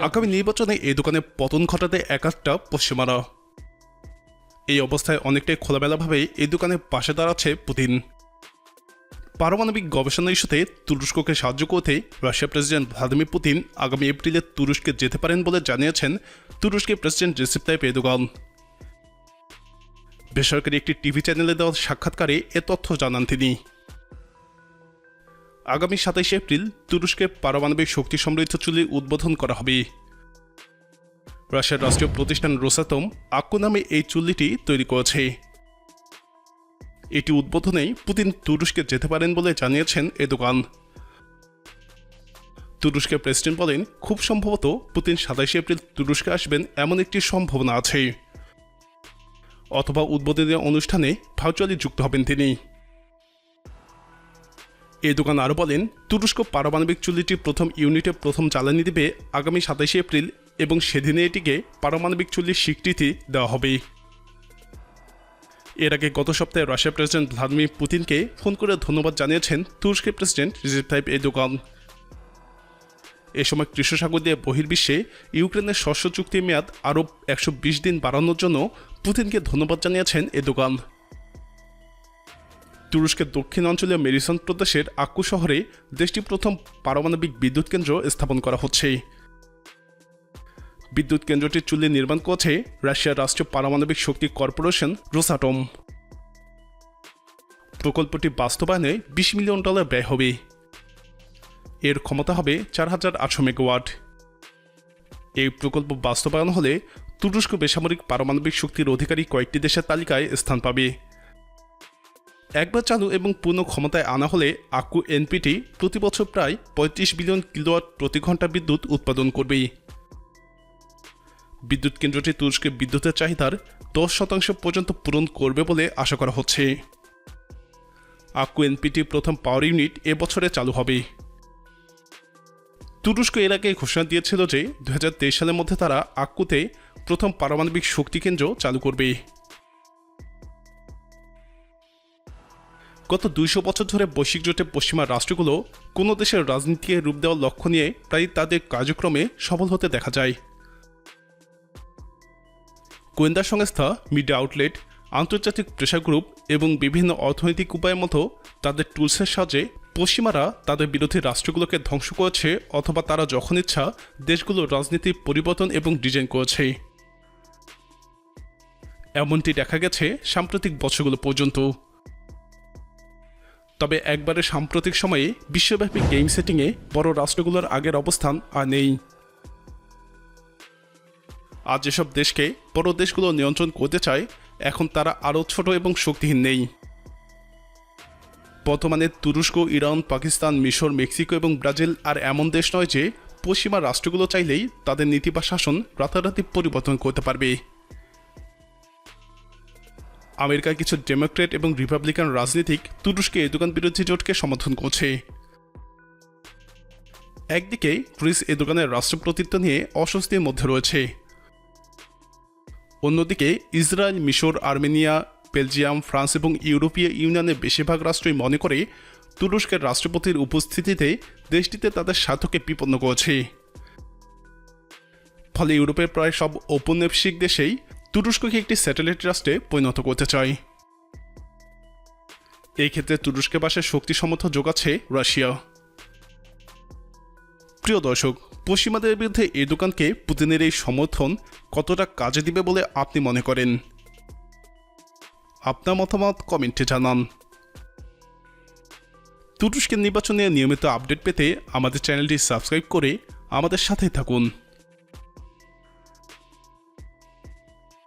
আগামী নির্বাচনে এই দোকানে পতন ঘটাতে একাত্তা পশ্চিমারা। এই অবস্থায় অনেকটাই খোলামেলাভাবে এই দোকানের পাশে দাঁড়াচ্ছে পুতিন। পারমাণবিক গবেষণা ইস্যুতে তুরস্ককে সাহায্য করতে রাশিয়া প্রেসিডেন্ট ভ্লাদিমির পুতিন আগামী এপ্রিলে তুরস্কে যেতে পারেন বলে জানিয়েছেন তুরস্কের প্রেসিডেন্ট রিসিপ তাইপ এরদোগান বেসরকারি একটি টিভি চ্যানেলে দেওয়া সাক্ষাৎকারে এ তথ্য জানান তিনি। আগামী সাতাইশে এপ্রিল তুরস্কে পারমাণবিক শক্তি সমৃদ্ধ চুল্লি উদ্বোধন করা হবে। রাশিয়ার রাষ্ট্রীয় প্রতিষ্ঠান রোসাতম আক্কু নামে এই চুল্লিটি তৈরি করেছে। এটি উদ্বোধনেই পুতিন তুরস্কে যেতে পারেন বলে জানিয়েছেন এ দোকান তুরস্কের প্রেসিডেন্ট বলেন, খুব সম্ভবত পুতিন সাতাইশে এপ্রিল তুরস্কে আসবেন এমন একটি সম্ভাবনা আছে। অথবা উদ্বোধনী অনুষ্ঠানে ভার্চুয়ালি যুক্ত হবেন তিনি। দোকান আরও বলেন, তুরস্ক পারমাণবিক চুল্লিটি প্রথম ইউনিটে প্রথম জ্বালানি দেবে আগামী সাতাশে এপ্রিল এবং সেদিনে এটিকে পারমাণবিক চুল্লির স্বীকৃতি দেওয়া হবে। এর আগে গত সপ্তাহে রাশিয়ার প্রেসিডেন্ট ভ্লাদিমির পুতিনকে ফোন করে ধন্যবাদ জানিয়েছেন তুরস্কের প্রেসিডেন্ট রিজেপ তাইপ দোকান এ সময় কৃষ্ণ সাগর দিয়ে বহির্বিশ্বে ইউক্রেনের শস্য চুক্তির মেয়াদ আরও একশো দিন বাড়ানোর জন্য পুতিনকে ধন্যবাদ জানিয়েছেন এরদোগান। তুরস্কের দক্ষিণ অঞ্চলীয় মেরিসন প্রদেশের আক্কু শহরে দেশটি প্রথম পারমাণবিক বিদ্যুৎ কেন্দ্র স্থাপন করা হচ্ছে। বিদ্যুৎ কেন্দ্রটির চুল্লি নির্মাণ করেছে রাশিয়ার রাষ্ট্রীয় পারমাণবিক শক্তি কর্পোরেশন রোসাটম। প্রকল্পটি বাস্তবায়নে বিশ মিলিয়ন ডলার ব্যয় হবে। এর ক্ষমতা হবে চার হাজার আটশো মেগাওয়াট। এই প্রকল্প বাস্তবায়ন হলে তুরস্ক বেসামরিক পারমাণবিক শক্তির অধিকারী কয়েকটি দেশের তালিকায় স্থান পাবে। একবার চালু এবং পূর্ণ ক্ষমতায় আনা হলে আক্কু এনপিটি প্রতি বছর প্রায় পঁয়ত্রিশ বিলিয়ন কিলোওয়াট প্রতি ঘণ্টা বিদ্যুৎ উৎপাদন করবে বিদ্যুৎ কেন্দ্রটি তুরস্কের বিদ্যুতের চাহিদার দশ শতাংশ পর্যন্ত পূরণ করবে বলে আশা করা হচ্ছে। আক্কু এনপিটি প্রথম পাওয়ার ইউনিট এবছরে চালু হবে। তুরস্ক এর আগে ঘোষণা দিয়েছিল যে দু হাজার তেইশ সালের মধ্যে তারা আক্কুতে প্রথম পারমাণবিক শক্তি কেন্দ্র চালু করবে। গত দুইশো বছর ধরে বৈশ্বিক জোটে পশ্চিমা রাষ্ট্রগুলো কোনো দেশের রাজনীতিকে রূপ দেওয়ার লক্ষ্য নিয়ে প্রায় তাদের কার্যক্রমে সফল হতে দেখা যায়। গোয়েন্দা সংস্থা মিডিয়া আউটলেট, আন্তর্জাতিক প্রেশার গ্রুপ এবং বিভিন্ন অর্থনৈতিক উপায়ের মতো তাদের টুলসের সাহায্যে পশ্চিমারা তাদের বিরোধী রাষ্ট্রগুলোকে ধ্বংস করেছে অথবা তারা যখন ইচ্ছা দেশগুলোর রাজনীতির পরিবর্তন এবং ডিজাইন করেছে। এমনটি দেখা গেছে সাম্প্রতিক বছরগুলো পর্যন্ত। তবে একবারে সাম্প্রতিক সময়ে বিশ্বব্যাপী গেম সেটিংয়ে বড় রাষ্ট্রগুলোর আগের অবস্থান আর নেই। আজ যেসব দেশকে বড় দেশগুলো নিয়ন্ত্রণ করতে চায়, এখন তারা আরও ছোট এবং শক্তিহীন নেই। বর্তমানে তুরস্ক, ইরান, পাকিস্তান, মিশর, মেক্সিকো এবং ব্রাজিল আর এমন দেশ নয় যে পশ্চিমা রাষ্ট্রগুলো চাইলেই তাদের নীতি বা শাসন রাতারাতি পরিবর্তন করতে পারবে। আমেরিকার কিছু ডেমোক্রেট এবং রিপাবলিকান রাজনীতিক তুরস্কে এদোগান বিরোধী জোটকে সমর্থন করছে। একদিকে গ্রিস এ দোকানের রাষ্ট্রপ্রতিত্ব নিয়ে অস্বস্তির মধ্যে রয়েছে। অন্যদিকে ইসরায়েল, মিশর, আর্মেনিয়া, বেলজিয়াম, ফ্রান্স এবং ইউরোপীয় ইউনিয়নের বেশিরভাগ রাষ্ট্রই মনে করে তুরস্কের রাষ্ট্রপতির উপস্থিতিতে দেশটিতে তাদের স্বার্থকে বিপন্ন করেছে। ফলে ইউরোপের প্রায় সব ঔপনিবেশিক দেশেই তুরস্ককে একটি স্যাটেলাইট রাষ্ট্রে পরিণত করতে চায়। এই ক্ষেত্রে তুরস্কের পাশে শক্তি সমর্থন যোগাচ্ছে রাশিয়া। প্রিয় দর্শক, পশ্চিমাদের বিরুদ্ধে এই দোকানকে পুতিনের এই সমর্থন কতটা কাজে দিবে বলে আপনি মনে করেন? আপনার মতামত কমেন্টে জানান। তুরস্কের নির্বাচনে নিয়মিত আপডেট পেতে আমাদের চ্যানেলটি সাবস্ক্রাইব করে আমাদের সাথেই থাকুন।